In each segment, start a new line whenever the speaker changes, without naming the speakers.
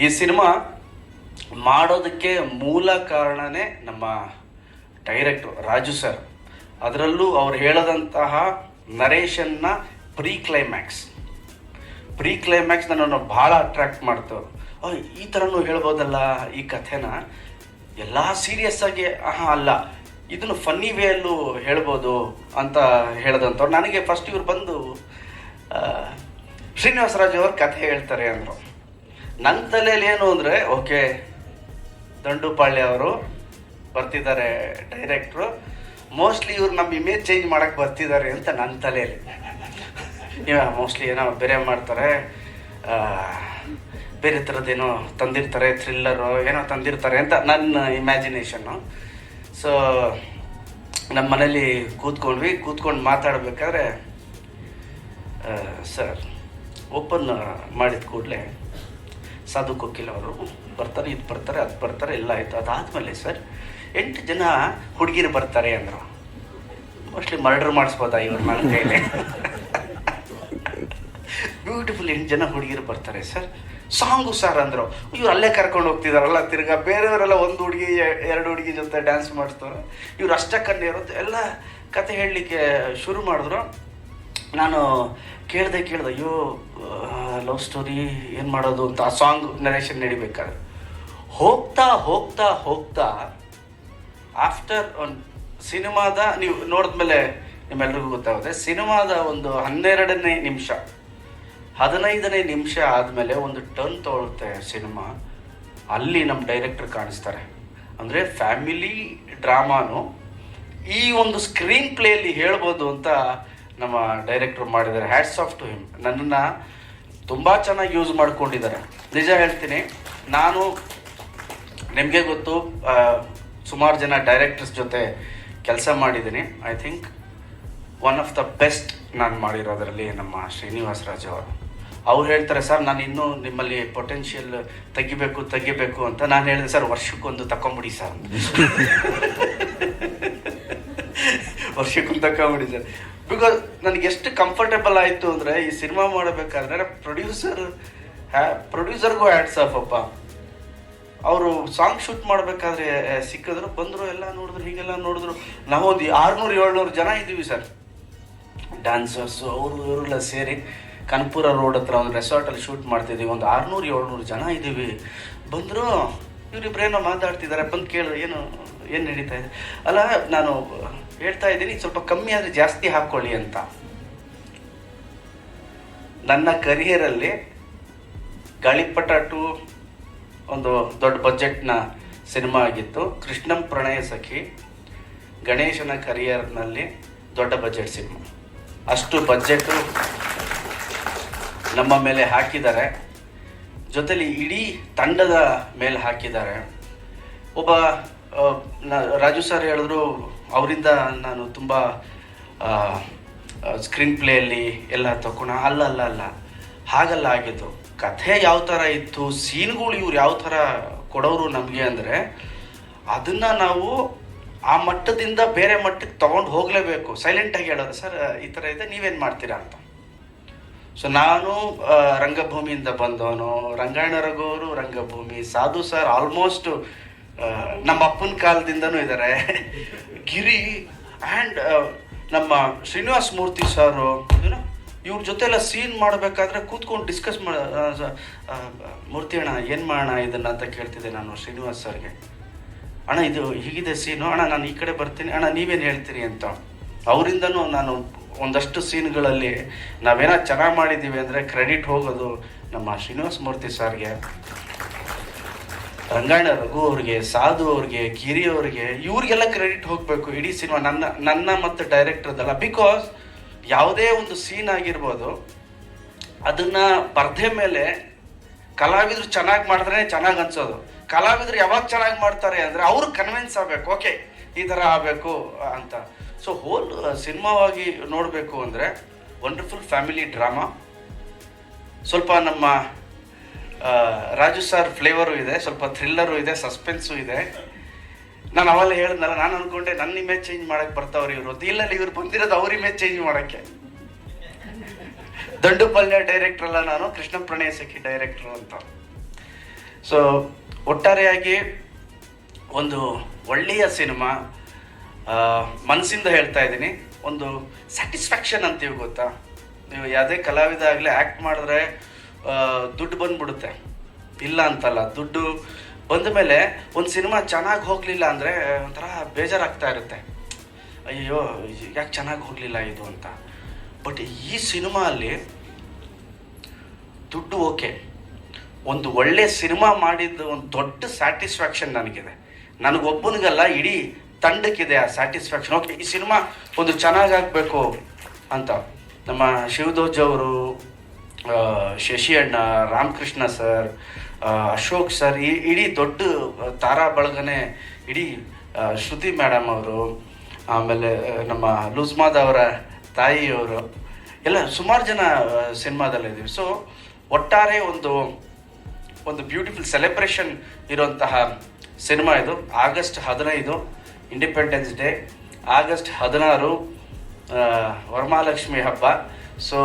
ಈ ಸಿನಿಮಾ ಮಾಡೋದಕ್ಕೆ ಮೂಲ ಕಾರಣನೇ ನಮ್ಮ ಡೈರೆಕ್ಟು ರಾಜು ಸರ್. ಅದರಲ್ಲೂ ಅವ್ರು ಹೇಳದಂತಹ ನರೇಶನ್ನ ಪ್ರೀ ಕ್ಲೈಮ್ಯಾಕ್ಸ್ ಪ್ರೀ ಕ್ಲೈಮ್ಯಾಕ್ಸ್ ನನ್ನನ್ನು ಭಾಳ ಅಟ್ರಾಕ್ಟ್ ಮಾಡ್ತು. ಈ ಥರನೂ ಹೇಳ್ಬೋದಲ್ಲ ಈ ಕಥೆನ? ಎಲ್ಲ ಸೀರಿಯಸ್ ಆಗಿ, ಆಹಾ, ಅಲ್ಲ. ಇದನ್ನು ಫನ್ನಿ ವೇಯಲ್ಲೂ ಹೇಳ್ಬೋದು ಅಂತ ಹೇಳ್ದಂಥವ್ರು. ನನಗೆ ಫಸ್ಟ್ ಇವ್ರು ಬಂದು ಶ್ರೀನಿವಾಸ ಶ್ರೀನಿವಾಸರಾಜ್ ಅವ್ರ ಕಥೆ ಹೇಳ್ತಾರೆ ಅಂದರು. ನನ್ನ ತಲೆಯಲ್ಲಿ ಏನು ಅಂದರೆ, ಓಕೆ, ದಂಡುಪಾಳ್ಯ ಅವರು ಬರ್ತಿದ್ದಾರೆ ಡೈರೆಕ್ಟ್ರು ಮೋಸ್ಟ್ಲಿ ಇವ್ರು ನಮ್ಮ ಇಮೇಜ್ ಚೇಂಜ್ ಮಾಡೋಕ್ಕೆ ಬರ್ತಿದ್ದಾರೆ ಅಂತ ನನ್ನ ತಲೆಯಲ್ಲಿ. ಇವ ಮೋಸ್ಟ್ಲಿ ಏನೋ ಬೇರೆ ಮಾಡ್ತಾರೆ. ಬೇರೆ ಥರದ್ದೇನೋ ತಂದಿರ್ತಾರೆ ಥ್ರಿಲ್ಲರು ಏನೋ ತಂದಿರ್ತಾರೆ ಅಂತ ನನ್ನ ಇಮ್ಯಾಜಿನೇಷನ್ನು ಸೊ ನಮ್ಮ ಮನೇಲಿ ಕೂತ್ಕೊಂಡ್ವಿ. ಕೂತ್ಕೊಂಡು ಮಾತಾಡಬೇಕಾದ್ರೆ ಸರ್ ಓಪನ್ ಮಾಡಿದ ಕೂಡಲೇ ಸಾಧು ಕೊಕ್ಕಿಲ್ ಅವರು ಬರ್ತಾರೆ, ಇದು ಬರ್ತಾರೆ, ಅದು ಬರ್ತಾರೆ, ಎಲ್ಲ ಆಯಿತು. ಅದಾದಮೇಲೆ ಸರ್, ಎಂಟು ಜನ ಹುಡುಗಿರು ಬರ್ತಾರೆ ಅಂದರು. ಮೋಸ್ಟ್ಲಿ ಮರ್ಡರ್ ಮಾಡಿಸ್ಬೋದಾ ಇವ್ರು ನನ್ನ ಕೈಲಿ? ಬ್ಯೂಟಿಫುಲ್ ಎಂಟು ಜನ ಹುಡುಗಿರು ಬರ್ತಾರೆ ಸರ್. ಸಾಂಗು ಸರ್ ಅಂದರು. ಇವ್ರು ಅಲ್ಲೇ ಕರ್ಕೊಂಡು ಹೋಗ್ತಿದಾರಲ್ಲ ತಿರ್ಗಾ, ಬೇರೆಯವರೆಲ್ಲ ಒಂದು ಹುಡುಗಿ, ಎರಡು ಹುಡುಗಿ ಜೊತೆ ಡ್ಯಾನ್ಸ್ ಮಾಡಿಸ್ತಾರೆ ಇವ್ರು ಅಷ್ಟೇ ಇರುತ್ತೆ ಎಲ್ಲ ಕತೆ ಹೇಳಲಿಕ್ಕೆ ಶುರು ಮಾಡಿದ್ರು. ನಾನು ಕೇಳ್ದೆ ಕೇಳಿದೆ, ಅಯ್ಯೋ ಲವ್ ಸ್ಟೋರಿ ಏನು ಮಾಡೋದು? ಅಂತ ಆ ಸಾಂಗ್ ನರೇಷನ್ ನಡಿಬೇಕಾದ್ರೆ. ಹೋಗ್ತಾ ಹೋಗ್ತಾ ಹೋಗ್ತಾ ಆಫ್ಟರ್ ಒಂದು ಸಿನಿಮಾದ ನೀವು ನೋಡಿದ್ಮೇಲೆ ನಿಮ್ಮೆಲ್ರಿಗೂ ಗೊತ್ತಾಗುತ್ತೆ. ಸಿನಿಮಾದ ಒಂದು ಹನ್ನೆರಡನೇ ನಿಮಿಷ, ಹದಿನೈದನೇ ನಿಮಿಷ ಆದಮೇಲೆ ಒಂದು ಟರ್ನ್ ತೊಗೊಳುತ್ತೆ ಸಿನಿಮಾ. ಅಲ್ಲಿ ನಮ್ಮ ಡೈರೆಕ್ಟರ್ ಕಾಣಿಸ್ತಾರೆ. ಅಂದರೆ ಫ್ಯಾಮಿಲಿ ಡ್ರಾಮಾನು ಈ ಒಂದು ಸ್ಕ್ರೀನ್ ಪ್ಲೇಯಲ್ಲಿ ಹೇಳ್ಬೋದು ಅಂತ ನಮ್ಮ ಡೈರೆಕ್ಟರ್ ಮಾಡಿದ್ದಾರೆ. ಹ್ಯಾಟ್ಸ್ ಆಫ್ ಟು ಹಿಮ್ ನನ್ನನ್ನು ತುಂಬ ಚೆನ್ನಾಗಿ ಯೂಸ್ ಮಾಡ್ಕೊಂಡಿದ್ದಾರೆ. ನಿಜ ಹೇಳ್ತೀನಿ, ನಾನು ನಿಮಗೆ ಗೊತ್ತು ಸುಮಾರು ಜನ ಡೈರೆಕ್ಟರ್ಸ್ ಜೊತೆ ಕೆಲಸ ಮಾಡಿದ್ದೀನಿ. I think one of the best ನಾನು ಮಾಡಿರೋದ್ರಲ್ಲಿ ನಮ್ಮ ಶ್ರೀನಿವಾಸ ರಾಜ ಅವರು. ಅವ್ರು ಹೇಳ್ತಾರೆ ಸರ್ ನಾನು ಇನ್ನೂ ನಿಮ್ಮಲ್ಲಿ ಪೊಟೆನ್ಷಿಯಲ್ ತೆಗಿಬೇಕು ತೆಗಿಬೇಕು ಅಂತ ನಾನು ಹೇಳಿದೆ. ಸರ್ ವರ್ಷಕ್ಕೊಂದು ತಕೊಂಬಿಡಿ ಸರ್. ವರ್ಷಕ್ಕೊಂದು ತಕೊಂಬಿಡಿ ಸರ್ ಬಿಕಾಸ್ ನನಗೆ ಎಷ್ಟು ಕಂಫರ್ಟೇಬಲ್ ಆಯಿತು ಅಂದರೆ ಈ ಸಿನಿಮಾ ಮಾಡಬೇಕಾದ್ರೆ ಪ್ರೊಡ್ಯೂಸರ್ ಹ್ಯಾ ಪ್ರೊಡ್ಯೂಸರ್ಗೂ ಆ್ಯಡ್ಸ್ ಆಫ್ ಅಪ್ಪ. ಅವರು ಸಾಂಗ್ ಶೂಟ್ ಮಾಡಬೇಕಾದ್ರೆ ಸಿಕ್ಕಿದ್ರು, ಬಂದರು, ಎಲ್ಲ ನೋಡಿದ್ರು, ಹೀಗೆಲ್ಲ ನೋಡಿದ್ರು. ನಾವೊಂದು ಆರುನೂರು, ಏಳ್ನೂರು ಜನ ಇದ್ದೀವಿ ಸರ್. ಡ್ಯಾನ್ಸರ್ಸು ಅವರು, ಇವರೆಲ್ಲ ಸೇರಿ ಕನ್ಪುರ ರೋಡ್ ಹತ್ರ ಒಂದು ರೆಸಾರ್ಟಲ್ಲಿ ಶೂಟ್ ಮಾಡ್ತಿದ್ದೀವಿ. ಒಂದು ಆರುನೂರು, ಏಳ್ನೂರು ಜನ ಇದ್ದೀವಿ. ಬಂದರು ಇವರಿಬ್ರೇನೋ ಮಾತಾಡ್ತಿದ್ದಾರೆ ಬಂದು ಕೇಳಿದ್ರೆ ಏನು ಏನು ನಡೀತಾ ಇದೆ? ಅಲ್ಲ, ನಾನು ಹೇಳ್ತಾ ಇದ್ದೀನಿ, ಸ್ವಲ್ಪ ಕಮ್ಮಿ ಆದರೆ ಜಾಸ್ತಿ ಹಾಕ್ಕೊಳ್ಳಿ ಅಂತ. ನನ್ನ ಕರಿಯರಲ್ಲಿ ಗಾಳಿಪಟಾಟು ಒಂದು ದೊಡ್ಡ ಬಜೆಟ್ನ ಸಿನಿಮಾ ಆಗಿತ್ತು. ಕೃಷ್ಣಂ ಪ್ರಣಯ ಸಖಿ, ಗಣೇಶನ ಕರಿಯರ್ನಲ್ಲಿ ದೊಡ್ಡ ಬಜೆಟ್ ಸಿನಿಮಾ. ಅಷ್ಟು ಬಜೆಟ್ ನಮ್ಮ ಮೇಲೆ ಹಾಕಿದ್ದಾರೆ. ಜೊತೆಲಿ ಇಡೀ ತಂಡದ ಮೇಲೆ ಹಾಕಿದ್ದಾರೆ. ಒಬ್ಬ ರಾಜು ಸರ್ ಹೇಳಿದ್ರು, ಅವರಿಂದ ನಾನು ತುಂಬ ಸ್ಕ್ರೀನ್ ಪ್ಲೇಯಲ್ಲಿ ಎಲ್ಲ ತಕೊಂಡ ಅಲ್ಲ ಅಲ್ಲ ಅಲ್ಲ, ಹಾಗಲ್ಲ ಆಗಿದ್ದು. ಕಥೆ ಯಾವ ಥರ ಇತ್ತು ಸೀನ್ಗಳು ಇವ್ರು ಯಾವ ಥರ ಕೊಡೋರು ನಮಗೆ ಅಂದರೆ, ಅದನ್ನು ನಾವು ಆ ಮಟ್ಟದಿಂದ ಬೇರೆ ಮಟ್ಟಕ್ಕೆ ತೊಗೊಂಡು ಹೋಗಲೇಬೇಕು. ಸೈಲೆಂಟಾಗಿ ಹೇಳೋದು, ಸರ್, ಈ ಥರ ಇದೆ, ನೀವೇನು ಮಾಡ್ತೀರಾ? ಅಂತ. ಸೊ ನಾನು ರಂಗಭೂಮಿಯಿಂದ ಬಂದವನು. ರಂಗಾಯಣ ರಂಗಭೂಮಿ. ಸಾಧು ಸರ್ ಆಲ್ಮೋಸ್ಟ್ ನಮ್ಮ ಅಪ್ಪನ ಕಾಲದಿಂದನೂ ಇದ್ದಾರೆ ಗಿರಿ ಆ್ಯಂಡ್ ನಮ್ಮ ಶ್ರೀನಿವಾಸ್ ಮೂರ್ತಿ ಸರು, ಏನೋ, ಇವ್ರ ಜೊತೆ ಎಲ್ಲ ಸೀನ್ ಮಾಡಬೇಕಾದ್ರೆ ಕೂತ್ಕೊಂಡು ಡಿಸ್ಕಸ್ ಮಾಡ ಮೂರ್ತಿ ಅಣ್ಣ, ಏನು ಮಾಡೋಣ ಇದನ್ನು ಅಂತ ಕೇಳ್ತಿದ್ದೆ ನಾನು ಶ್ರೀನಿವಾಸ್ ಸರ್ಗೆ. ಅಣ್ಣ, ಇದು ಹೀಗಿದೆ ಸೀನು ಅಣ್ಣ, ನಾನು ಈ ಕಡೆ ಬರ್ತೀನಿ. ಅಣ್ಣ, ನೀವೇನು ಹೇಳ್ತೀರಿ ಅಂತ. ಅವರಿಂದನೂ ನಾನು ಒಂದಷ್ಟು ಸೀನ್ಗಳಲ್ಲಿ ನಾವೇನೋ ಚೆನ್ನಾಗಿ ಮಾಡಿದ್ದೀವಿ ಅಂದರೆ ಕ್ರೆಡಿಟ್ ಹೋಗೋದು ನಮ್ಮ ಶ್ರೀನಿವಾಸ ಮೂರ್ತಿ ಸರ್ಗೆ. ರಂಗಾಯಣ ರಘು ಅವ್ರಿಗೆ, ಸಾಧು ಅವ್ರಿಗೆ ಗಿರಿ ಅವ್ರಿಗೆ ಇವ್ರಿಗೆಲ್ಲ ಕ್ರೆಡಿಟ್ ಹೋಗಬೇಕು ಇಡೀ ಸಿನಿಮಾ. ನನ್ನ ನನ್ನ ಮತ್ತು ಡೈರೆಕ್ಟರ್ದಲ್ಲ ಬಿಕಾಸ್ ಯಾವುದೇ ಒಂದು ಸೀನ್ ಆಗಿರ್ಬೋದು, ಅದನ್ನು ಪರ್ದೆ ಮೇಲೆ ಕಲಾವಿದರು ಚೆನ್ನಾಗಿ ಮಾಡಿದ್ರೆ ಚೆನ್ನಾಗಿ ಅನ್ಸೋದು. ಕಲಾವಿದರು ಯಾವಾಗ ಚೆನ್ನಾಗಿ ಮಾಡ್ತಾರೆ ಅಂದರೆ ಅವ್ರು ಕನ್ವಿನ್ಸ್ ಆಗಬೇಕು. ಓಕೆ ಈ ಥರ ಆಗಬೇಕು ಅಂತ. ಸೊ ಹೋಲ್ ಸಿನಿಮಾವಾಗಿ ನೋಡಬೇಕು ಅಂದರೆ ವಂಡರ್ಫುಲ್ ಫ್ಯಾಮಿಲಿ ಡ್ರಾಮಾ ಸ್ವಲ್ಪ ನಮ್ಮ ರಾಜು ಸರ್ ಫ್ಲೇವರು ಇದೆ, ಸ್ವಲ್ಪ ಥ್ರಿಲ್ಲರು ಇದೆ ಸಸ್ಪೆನ್ಸು ಇದೆ. ನಾನು ಅವೆಲ್ಲ ಹೇಳಿದ್ನಲ್ಲ, ನಾನು ಅನ್ಕೊಂಡೆ ನನ್ನ ಇಮೇಜ್ ಚೇಂಜ್ ಮಾಡಕ್ಕೆ ಬರ್ತಾವ್ರಿ ಇವರು. ಇಲ್ಲ ಇವ್ರು ಬಂದಿರೋದು ಅವ್ರ ಇಮೇಜ್ ಚೇಂಜ್ ಮಾಡೋಕ್ಕೆ. ದಂಡುಪಲ್ಯ ಡೈರೆಕ್ಟರ್ ಅಲ್ಲ ನಾನು, ಕೃಷ್ಣ ಪ್ರಣಯ ಸಖಿ ಡೈರೆಕ್ಟ್ರು ಅಂತ. ಸೊ ಒಟ್ಟಾರೆಯಾಗಿ ಒಂದು ಒಳ್ಳೆಯ ಸಿನಿಮಾ ಮನಸ್ಸಿಂದ ಹೇಳ್ತಾ ಇದ್ದೀನಿ, ಒಂದು ಸ್ಯಾಟಿಸ್ಫ್ಯಾಕ್ಷನ್ ಅಂತೀವಿ ಗೊತ್ತಾ? ನೀವು ಯಾವುದೇ ಕಲಾವಿದ ಆಗಲಿ ಆ್ಯಕ್ಟ್ ಮಾಡಿದ್ರೆ ದುಡ್ಡು ಬಂದ್ಬಿಡುತ್ತೆ. ಇಲ್ಲ ಅಂತಲ್ಲ, ದುಡ್ಡು ಬಂದ ಮೇಲೆ ಒಂದು ಸಿನಿಮಾ ಚೆನ್ನಾಗಿ ಹೋಗಲಿಲ್ಲ ಅಂದರೆ, ಒಂಥರ ಬೇಜಾರಾಗ್ತಾ ಇರುತ್ತೆ. ಅಯ್ಯೋ ಯಾಕೆ ಚೆನ್ನಾಗಿ ಹೋಗಲಿಲ್ಲ ಇದು ಅಂತ. ಬಟ್ ಈ ಸಿನಿಮಾ ದುಡ್ಡು ಓಕೆ. ಒಂದು ಒಳ್ಳೆ ಸಿನಿಮಾ ಮಾಡಿದ್ದು ಒಂದು ದೊಡ್ಡ ಸ್ಯಾಟಿಸ್ಫ್ಯಾಕ್ಷನ್ ನನಗಿದೆ. ನನಗೊಬ್ಬನಿಗಲ್ಲ, ಇಡೀ ತಂಡಕ್ಕಿದೆ ಆ ಸ್ಯಾಟಿಸ್ಫ್ಯಾಕ್ಷನ್ ಓಕೆ ಈ ಸಿನಿಮಾ ಒಂದು ಚೆನ್ನಾಗಾಗಬೇಕು ಅಂತ. ನಮ್ಮ ಶಿವದೋಜ್ ಅವರು ಶಶಿ ಅಣ್ಣ ರಾಮಕೃಷ್ಣ ಸರ್ ಅಶೋಕ್ ಸರ್, ಈ ಇಡೀ ದೊಡ್ಡ ತಾರಾ ಬಳಗನೆ ಇಡೀ ಶ್ರುತಿ ಮೇಡಮ್ ಅವರು, ಆಮೇಲೆ ನಮ್ಮ ಲೂಸ್ಮಾದ್ ಅವರ ತಾಯಿಯವರು, ಎಲ್ಲ ಸುಮಾರು ಜನ ಸಿನಿಮಾದಲ್ಲಿದ್ದೀವಿ ಸೊ ಒಟ್ಟಾರೆ ಒಂದು ಒಂದು ಬ್ಯೂಟಿಫುಲ್ ಸೆಲೆಬ್ರೇಷನ್ ಇರುವಂತಹ ಸಿನಿಮಾ ಇದು. ಆಗಸ್ಟ್ ಹದಿನೈದು ಇಂಡಿಪೆಂಡೆನ್ಸ್ ಡೇ ಆಗಸ್ಟ್ ಹದಿನಾರು ವರಮಹಾಲಕ್ಷ್ಮಿ ಹಬ್ಬ. ಸೊ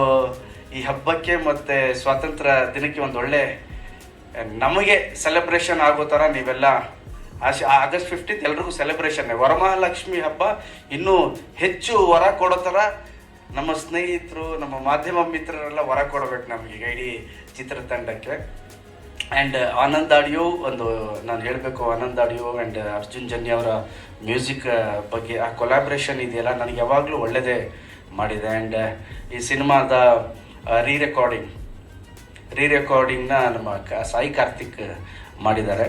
ಈ ಹಬ್ಬಕ್ಕೆ ಮತ್ತು ಸ್ವಾತಂತ್ರ್ಯ ದಿನಕ್ಕೆ ಒಂದು ಒಳ್ಳೆ ನಮಗೆ ಸೆಲೆಬ್ರೇಷನ್ ಆಗೋ ಥರ ನೀವೆಲ್ಲ ಆಶೆ ಆಗಸ್ಟ್ ಫಿಫ್ಟೀನ್ತ್ ಎಲ್ರಿಗೂ ಸೆಲೆಬ್ರೇಷನ್ನೇ ವರಮಹಾಲಕ್ಷ್ಮಿ ಹಬ್ಬ ಇನ್ನೂ ಹೆಚ್ಚು ವರ ಕೊಡೋ ಥರ ನಮ್ಮ ಸ್ನೇಹಿತರು, ನಮ್ಮ ಮಾಧ್ಯಮ ಮಿತ್ರರೆಲ್ಲ ವರ ಕೊಡಬೇಕು ನಮಗೆ ಇಡೀ ಚಿತ್ರತಂಡಕ್ಕೆ. ಆ್ಯಂಡ್ ಆನಂದ್ ಆಡಿಯೋ ಒಂದು ನಾನು ಹೇಳಬೇಕು ಆನಂದ್ ಆಡಿಯೋ ಆ್ಯಂಡ್ ಅರ್ಜುನ್ ಜನ್ಯ ಅವರ ಮ್ಯೂಸಿಕ್ ಬಗ್ಗೆ, ಆ ಕೊಲಾಬ್ರೇಷನ್ ಇದೆಯಲ್ಲ, ನನಗೆ ಯಾವಾಗಲೂ ಒಳ್ಳೆಯದೇ ಮಾಡಿದೆ. ಆ್ಯಂಡ್ ಈ ಸಿನಿಮಾದ ರೀ ರೆಕಾರ್ಡಿಂಗ್ ರೀ ರೆಕಾರ್ಡಿಂಗ್ನ ನಮ್ಮ ಸಾಯಿ ಕಾರ್ತಿಕ್, ಮಾಡಿದ್ದಾರೆ.